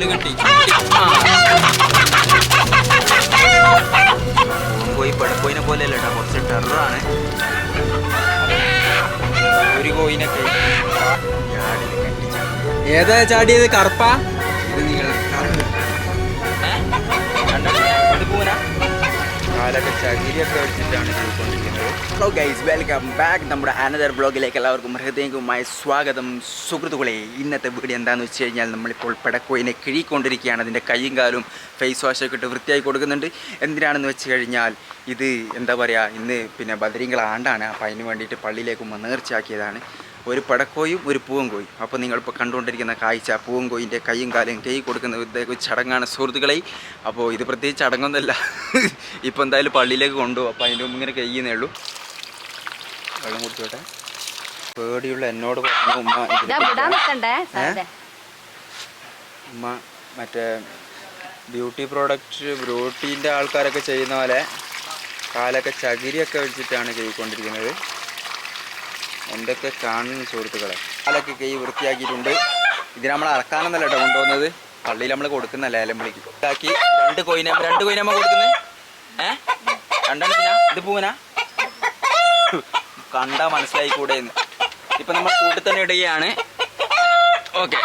കാൽ കെട്ടി. കോയി പോലെയല്ല കേട്ടോ കുറച്ച് ടെററാണ്. ഒരു കോയിനൊക്കെ. ഏതാ ചാടിയത് കറുപ്പ? കാലൊക്കെ ചകിരിയൊക്കെ വെച്ചിട്ടാണ് പോയിക്കൊണ്ടിരിക്കുന്നത് ഹലോ ഗൈസ് വെൽക്കം ബാക്ക് നമ്മുടെ അനദർ ബ്ലോഗിലേക്ക് എല്ലാവർക്കും ഹൃദയവുമായി സ്വാഗതം. സുഹൃത്തുക്കളെ ഇന്നത്തെ വീഡിയോ എന്താണെന്ന് വെച്ച് കഴിഞ്ഞാൽ നമ്മളിപ്പോൾ പടക്കോയിനെ കിഴിക്കൊണ്ടിരിക്കുകയാണ്. അതിന്റെ കൈയും കാലും ഫേസ് വാഷൊക്കെ ഇട്ട് വൃത്തിയായി കൊടുക്കുന്നുണ്ട്. എന്തിനാണെന്ന് വെച്ച് കഴിഞ്ഞാൽ ഇത് എന്താ പറയുക ഇന്ന് പിന്നെ ബദരീങ്കള ആണ്ടാണ് അപ്പോൾ അതിന് വേണ്ടിയിട്ട് പള്ളിയിലേക്ക് നേർച്ചയാക്കിയതാണ്. ഒരു പടക്കോയും ഒരു പൂവൻകോയും. അപ്പോൾ നിങ്ങളിപ്പോൾ കണ്ടുകൊണ്ടിരിക്കുന്ന കാഴ്ച പൂവൻകോയിന്റെ കൈയും കാലും കൈ കൊടുക്കുന്ന ഒരു ചടങ്ങാണ് സുഹൃത്തുക്കളെ. അപ്പോൾ ഇത് പ്രത്യേകിച്ച് ചടങ്ങൊന്നുമല്ല. ഇപ്പോൾ എന്തായാലും പള്ളിയിലേക്ക് കൊണ്ടുപോകും അപ്പോൾ അതിന്റെ മുമ്പ് ഇങ്ങനെ കഴിയുന്നേ ഉള്ളൂ. വെള്ളം കുടിച്ചോട്ടെ. പേടിയുള്ള എന്നോട് പറഞ്ഞു ഉമ്മ മറ്റേ ബ്യൂട്ടി പ്രോഡക്റ്റ് ബ്യൂട്ടീന്റെ ആൾക്കാരൊക്കെ ചെയ്യുന്ന പോലെ കാലൊക്കെ ചകിരിയൊക്കെ വെച്ചിട്ടാണ് ചെയ്തുകൊണ്ടിരിക്കുന്നത് എന്തൊക്കെ കാണുന്ന സുഹൃത്തുക്കളെ? കാലൊക്കെ കൈ വൃത്തിയാക്കിയിട്ടുണ്ട്. ഇത് നമ്മൾ അറക്കാനൊന്നല്ല കേട്ടോ കൊണ്ടുവന്നത്. പള്ളിയിൽ നമ്മൾ കൊടുക്കുന്ന ലേലം വിളിക്കും ഇതാക്കി. രണ്ട് കോയിന രണ്ട് കോയിനമ്മ കൊടുക്കുന്നത് ഏ? രണ്ടെണ്ണത്തിനാ ഇത് പൂവനാ? കണ്ടാ മനസ്സിലായി കൂടെ എന്ന്. ഇപ്പൊ നമ്മൾ കൂട്ടി തന്നെ ഇടുകയാണ്. ഓക്കെ.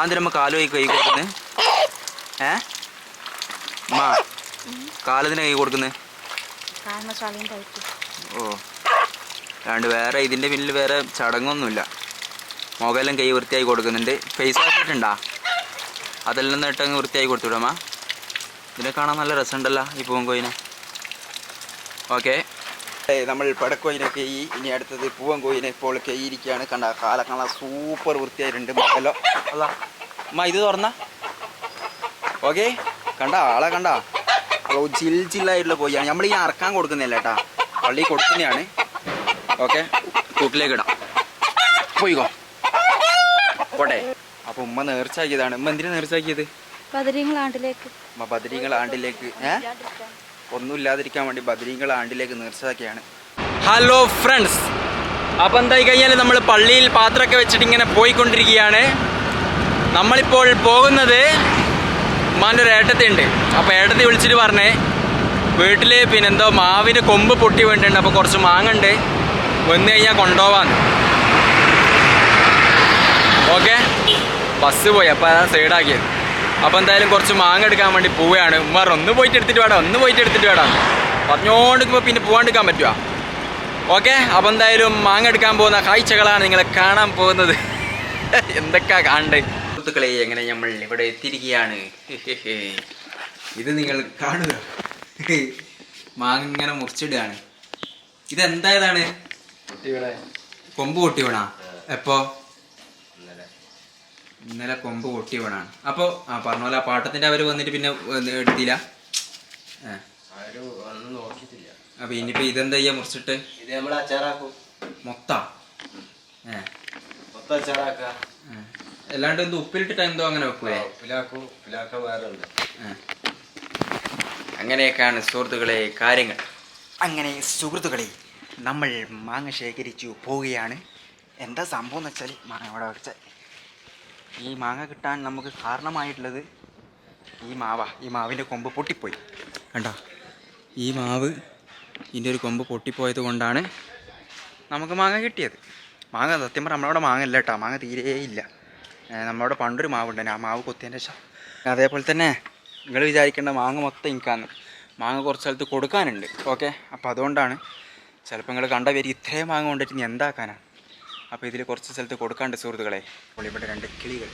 ആദ്യം നമ്മൾ കാലുമായി കൈ കൊടുക്കുന്നത് ഏ? മാ കാലത്തിന് കൈ കൊടുക്കുന്നത് ഓ. അല്ലാണ്ട് വേറെ ഇതിന്റെ പിന്നിൽ വേറെ ചടങ്ങൊന്നുമില്ല. മുഖമെല്ലാം കൈ വൃത്തിയായി കൊടുക്കുന്നുണ്ട്. ഫേസ് വാഷ് ഇട്ടുണ്ടാ? അതെല്ലാം നേട്ടങ്ങ് വൃത്തിയായി കൊടുത്തുവിടാമ? ഇതിനെ കാണാൻ നല്ല രസമുണ്ടല്ലോ ഈ പൂവൻകോയിനെ ഓക്കെ നമ്മൾ പടക്കോയിനൊക്കെ ഈ ഇനി അടുത്തത് പൂവൻകോയിനെ ഇപ്പോൾ കൈയിരിക്കുകയാണ്. കണ്ട കാല കാണാൻ സൂപ്പർ വൃത്തിയായിട്ടുണ്ട് മകലോ അല്ല അമ്മ ഇത് തുറന്ന? ഓക്കെ കണ്ട ആളെ കണ്ട? അപ്പോൾ ചിൽ ചില്ലായിട്ടുള്ള കോഴിയാണ്. നമ്മൾ ഈ അറക്കാൻ കൊടുക്കുന്നില്ല കേട്ടാ പള്ളി കൊടുക്കുന്നതാണ്. ഓക്കെ? കൂട്ടിലേക്ക് ഇടാം. പോയിക്കോ. പോട്ടെ. അപ്പൊ ഉമ്മ നേർച്ചാക്കിയതാണ് ഉമ്മ എന്തിനാ നേർച്ചാക്കിയത് ബദരീങ്ങളാണ്ടിലേക്ക് ഉമ്മ ബദരീങ്ങൾ ആണ്ടിലേക്ക്. ഒന്നുമില്ലാതിരിക്കാൻ വേണ്ടി ബദരീങ്ങൾ ആണ്ടിലേക്ക് നേർച്ചാക്കിയാണ് ഹലോ ഫ്രണ്ട്സ്. അപ്പം എന്തായി കഴിഞ്ഞാൽ നമ്മൾ പള്ളിയിൽ പാത്രമൊക്കെ വെച്ചിട്ട് ഇങ്ങനെ പോയിക്കൊണ്ടിരിക്കുകയാണ്. നമ്മളിപ്പോൾ പോകുന്നത് ഉമ്മാന്റെ ഒരു ഏട്ടത്തിയുണ്ട്. അപ്പോൾ ഏട്ടത്തി വിളിച്ചിട്ട് പറഞ്ഞേ വീട്ടിൽ പിന്നെന്തോ മാവിന് കൊമ്പ് പൊട്ടി വേണ്ടിയിട്ടുണ്ട്. അപ്പോൾ കുറച്ച് മാങ്ങണ്ട് വന്നു കഴിഞ്ഞാൽ കൊണ്ടുപോവാന്ന്. ഓക്കെ? ബസ് പോയി അപ്പോൾ അതാണ് സൈഡാക്കിയത് അപ്പോൾ എന്തായാലും കുറച്ച് മാങ്ങ എടുക്കാൻ വേണ്ടി പോവുകയാണ്. ഉമ്മാർ ഒന്ന് പോയിട്ട് എടുത്തിട്ട് വേടാ ഒന്ന് പോയിട്ട് എടുത്തിട്ട് വേടാ പറഞ്ഞുകൊണ്ടിരിക്കുമ്പോൾ പിന്നെ പോകാണ്ടിരിക്കാൻ പറ്റുമോ ഓക്കെ? അപ്പോൾ എന്തായാലും മാങ്ങ എടുക്കാൻ പോകുന്ന കാഴ്ചകളാണ് നിങ്ങളെ കാണാൻ പോകുന്നത്. എന്തൊക്കെയാ കാണണ്ടേ സുഹൃത്തുക്കളെ എങ്ങനെ നമ്മൾ ഇവിടെ എത്തിയിരിക്കുകയാണ്? ഇത് നിങ്ങൾ കാണുക. മാങ്ങ ഇങ്ങനെ മുറിച്ചിടുകയാണ്. ഇതെന്തായതാണ്? കൊമ്പ് പൊട്ടി വീണാ എപ്പോ? ഇന്നലെ കൊമ്പ് പൊട്ടി വീണാണ് അപ്പോ ആ പറഞ്ഞ പോലെ ആ പാട്ടത്തിന്റെ അവർ വന്നിട്ട് പിന്നെ എടുത്തില്ല. അപ്പൊ ഇനിയിപ്പോ ഇതെന്താ ചെയ്യാ മുറിച്ചിട്ട്? ഇത് നമ്മൾ അച്ചാറാക്കും. മൊത്ത? അച്ചാറാക്കുക. അല്ലാണ്ട് എന്ത് ഉപ്പിലിട്ടിട്ട് എന്തോ അങ്ങനെ വെക്കൂലേ? ഉപ്പിലാക്കും. ഉപ്പിലാക്കാൻ വേറെ ഉണ്ട്. അങ്ങനെയൊക്കെയാണ് സുഹൃത്തുക്കളെ കാര്യങ്ങൾ. അങ്ങനെ സുഹൃത്തുക്കളെ നമ്മൾ മാങ്ങ ശേഖരിച്ചു പോവുകയാണ്. എന്താ സംഭവം എന്ന് വെച്ചാൽ മാങ്ങ അവിടെ വെച്ച. ഈ മാങ്ങ കിട്ടാൻ നമുക്ക് കാരണമായിട്ടുള്ളത് ഈ മാവ. ഈ മാവിന്റെ കൊമ്പ് പൊട്ടിപ്പോയി. കണ്ടോ? ഈ മാവ് ഇതിന്റെ ഒരു കൊമ്പ് പൊട്ടിപ്പോയത് കൊണ്ടാണ് നമുക്ക് മാങ്ങ കിട്ടിയത്. മാങ്ങ സത്യം പറഞ്ഞാൽ നമ്മളവിടെ മാങ്ങ ഇല്ല കേട്ടോ. മാങ്ങ തീരെ ഇല്ല. നമ്മളവിടെ പണ്ടൊരു മാവുണ്ടായിരുന്നു ആ മാവ് കൊത്തിയതിന്റെ ശേഷം. അതേപോലെ തന്നെ നിങ്ങൾ വിചാരിക്കേണ്ട മാങ്ങ മൊത്തം ഇനിക്കാന്ന് മാങ്ങ കുറച്ച് സ്ഥലത്ത് കൊടുക്കാനുണ്ട്. ഓക്കെ? അപ്പോൾ അതുകൊണ്ടാണ് ചിലപ്പോൾ നിങ്ങൾ കണ്ട പേര് ഇത്രയും മാങ്ങ കൊണ്ടിട്ട് ഇനി എന്താക്കാനാണ് അപ്പോൾ ഇതിൽ കുറച്ച് സ്ഥലത്ത് കൊടുക്കാണ്ട് സുഹൃത്തുക്കളെ. അപ്പോൾ ഇവിടെ രണ്ട് കിളികൾ.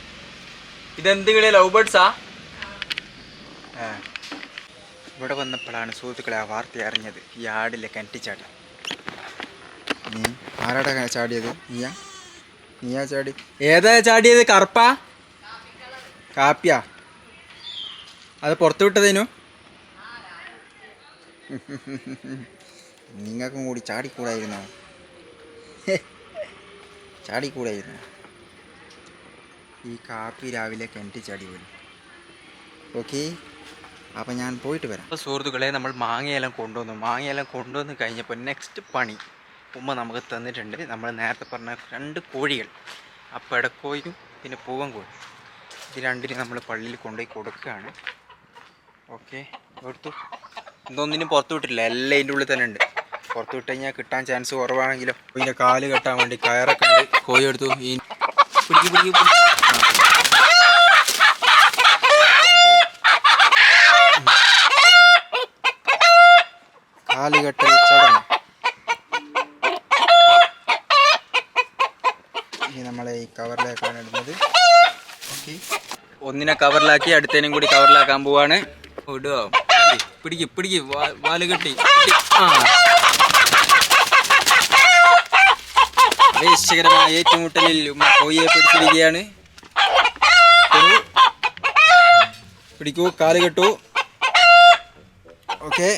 ഇതെന്ത് കിളി? ലവ് ബേർഡ്സാ? ഇവിടെ വന്നപ്പോഴാണ് സുഹൃത്തുക്കളെ ആ വാർത്ത അറിഞ്ഞത്. ഈ ആടിലെ കണ്ടിച്ചാട്ടം നീ ആരാടാ ചാടിയത്? നീയാ? നീയാ ചാടി? ഏതാ ചാടിയത്? കറുപ്പാ? കാപ്പിയാ? അത് പുറത്തു വിട്ടതേനു നിങ്ങൾക്കും കൂടി ചാടിക്കൂടായിരുന്നോ ചാടിക്കൂടായിരുന്നു? ഈ കാപ്പി രാവിലെ കിണറ്റി ചാടി പോലും ഓക്കെ അപ്പം ഞാൻ പോയിട്ട് വരാം. അപ്പോൾ സുഹൃത്തുക്കളെ നമ്മൾ മാങ്ങയെല്ലാം കൊണ്ടുവന്നു. മാങ്ങയെല്ലാം കൊണ്ടുവന്ന് കഴിഞ്ഞപ്പോൾ നെക്സ്റ്റ് പണി ഉമ്മ നമുക്ക് തന്നിട്ടുണ്ട്. നമ്മൾ നേരത്തെ പറഞ്ഞ രണ്ട് കോഴികൾ. ആ പെടക്കോയും പിന്നെ പൂവൻ കോഴി. ഇത് രണ്ടിനും നമ്മൾ പള്ളിയിൽ കൊണ്ടുപോയി കൊടുക്കുകയാണ്. ഓക്കെ എടുത്തു. എന്തോന്നിനും പുറത്തു വിട്ടില്ല എല്ലാം ഇതിന്റെ ഉള്ളിൽ തന്നെ ഉണ്ട്. പുറത്ത് വിട്ട് കഴിഞ്ഞാൽ കിട്ടാൻ ചാൻസ് കുറവാണെങ്കിലോ ഇതിന്റെ കാൽ കെട്ടാൻ വേണ്ടി കയറൊക്കെ ഉണ്ട്. കോഴി എടുത്തു. ഈ പിടിക്ക് പിടിക്ക്. കാൽ കെട്ടൽ ചടങ്ങ്. ഇനി നമ്മളെ ഈ കവറിലേക്കാണ് ഇടുന്നത്. ഒന്നിനെ കവറിലാക്കി അടുത്തതിനും കൂടി കവറിലാക്കാൻ പോവാണ്. ഇടുക പിടിക്ക് പിടിക്ക്. വാൽ കെട്ടി. ആ. ആവേശകരമായ ഏറ്റുമുട്ടലിൽ ഉമ്മ കോഴിയെ പിടിച്ചിരിക്കുകയാണ്. ഒരു പിടിക്കൂ കാൽ കെട്ടു. ഓക്കെ.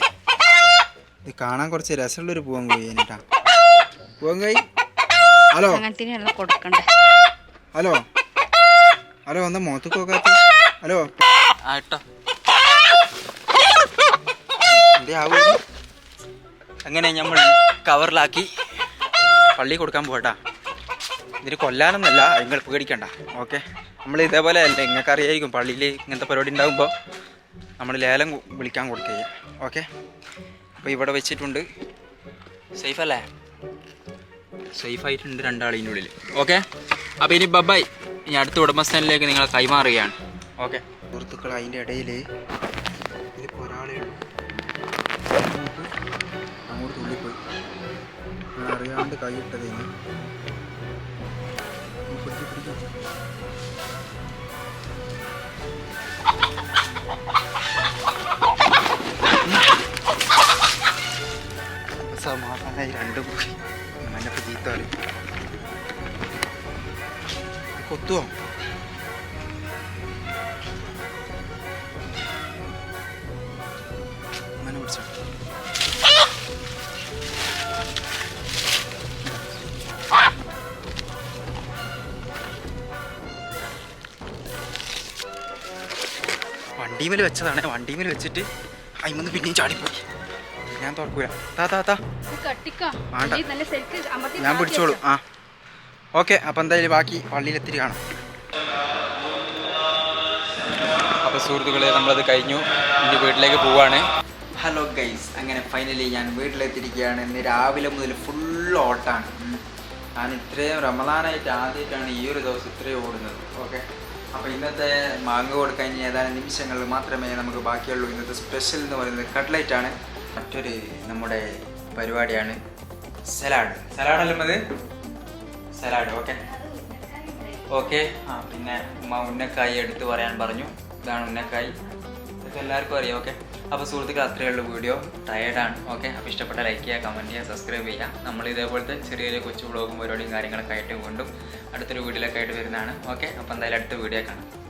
ഇത് കാണാൻ കുറച്ച് രസമുള്ളൊരു പൂവൻ കോഴി കേട്ടാ പൂവൻ കോഴി ഹലോ കൊടുക്കണ്ടേ. ഹലോ. ഹലോ എന്താ മുഖത്ത് നോക്കാത്ത ഹലോ. ആ ഇട്ടോ. എന്തേ ആവൂ? അങ്ങനെ നമ്മൾ കവറിലാക്കി പള്ളി കൊടുക്കാൻ പോകട്ടാ ഇതിന് കൊല്ലാനൊന്നല്ല നിങ്ങൾ പേടിക്കണ്ട. ഓക്കെ നമ്മൾ ഇതേപോലെ അല്ല നിങ്ങൾക്ക് അറിയായിരിക്കും പള്ളിയിൽ ഇങ്ങനത്തെ പരിപാടി ഉണ്ടാകുമ്പോൾ നമ്മൾ ലേലം വിളിക്കാൻ കൊടുക്കുക ഓക്കെ അപ്പോൾ ഇവിടെ വെച്ചിട്ടുണ്ട്. സേഫ് അല്ലേ? സേഫ് ആയിട്ടുണ്ട് രണ്ടാളിന്റെ ഉള്ളിൽ ഓക്കെ അപ്പോൾ ഇനി ബബായ് ഇനി അടുത്ത ഉടമസ്ഥാനിലേക്ക് നിങ്ങളെ കൈമാറുകയാണ്. ഓക്കെ സുഹൃത്തുക്കൾ അതിന്റെ ഇടയിൽ ഞാൻ അറിയാണ്ട് കൈയിട്ടതേന് പിടിക്ക് പിടിക്ക് സമാധാനമായി രണ്ടും കൂടി മഞ്ഞപ്പ് ചീത്താലും കൊത്തുവോ? വണ്ടിമേൽ വെച്ചതാണ്. വണ്ടിമേൽ വെച്ചിട്ട് അയിമന്ന് പിന്നെയും ചാടിപ്പോയി. ഞാൻ തുറക്കൂല. താ താ താ വേണ്ട. നല്ല ശരിക്ക് അമർത്തി ഞാൻ പിടിച്ചോളൂ. ആ. ഓക്കെ അപ്പം എന്തായാലും ബാക്കി പള്ളിയിലെത്തിരി കാണാം. അപ്പോൾ സുഹൃത്തുക്കളെ നമ്മളത് കഴിഞ്ഞു. എന്റെ വീട്ടിലേക്ക് പോവാണ്. ഹലോ ഗൈസ് അങ്ങനെ ഫൈനലി ഞാൻ വീട്ടിലെത്തിയിരിക്കുകയാണ്. ഇന്ന് രാവിലെ മുതൽ ഫുൾ ഓട്ടാണ്. ഞാൻ ഇത്രയും റമദാനായിട്ട് ആദ്യമായിട്ടാണ് ഈ ഒരു ദിവസം ഇത്രയും ഓടുന്നത്. ഓക്കെ അപ്പോൾ ഇന്നത്തെ മാങ്ങ കൊടുക്കാൻ ഇനി ഏതാനും നിമിഷങ്ങൾ മാത്രമേ നമുക്ക് ബാക്കിയുള്ളൂ. ഇന്നത്തെ സ്പെഷ്യൽ എന്ന് പറയുന്നത് കട്ട്ലൈറ്റ് ആണ്. മറ്റൊരു നമ്മുടെ പരിപാടിയാണ് സലാഡ് സലാഡ് അത് സലാഡ് ഓക്കെ ഓക്കെ ആ പിന്നെ ഉമ്മ ഉന്നക്കായി എടുത്ത് പറയാൻ പറഞ്ഞു. ഇതാണ് ഉന്നക്കായി. ഇതൊക്കെ എല്ലാവർക്കും അറിയാം ഓക്കെ അപ്പോൾ സുഹൃത്തുക്കൾ അത്രയേ ഉള്ളൂ വീഡിയോ. ടയേർഡാണ് ഓക്കെ അപ്പോൾ ഇഷ്ടപ്പെട്ട ലൈക്ക് ചെയ്യുക കമന്റ് ചെയ്യുക സബ്സ്ക്രൈബ് ചെയ്യുക. നമ്മൾ ഇതേപോലത്തെ ചെറിയ ചെറിയ കൊച്ചു വ്ളോഗും പരിപാടിയും കാര്യങ്ങളൊക്കെ ആയിട്ട് കൊണ്ടും അടുത്തൊരു വീഡിയോയിലൊക്കെ ആയിട്ട് വരുന്നതാണ്. ഓക്കെ അപ്പോൾ എന്തായാലും അടുത്ത വീഡിയോ കാണാം.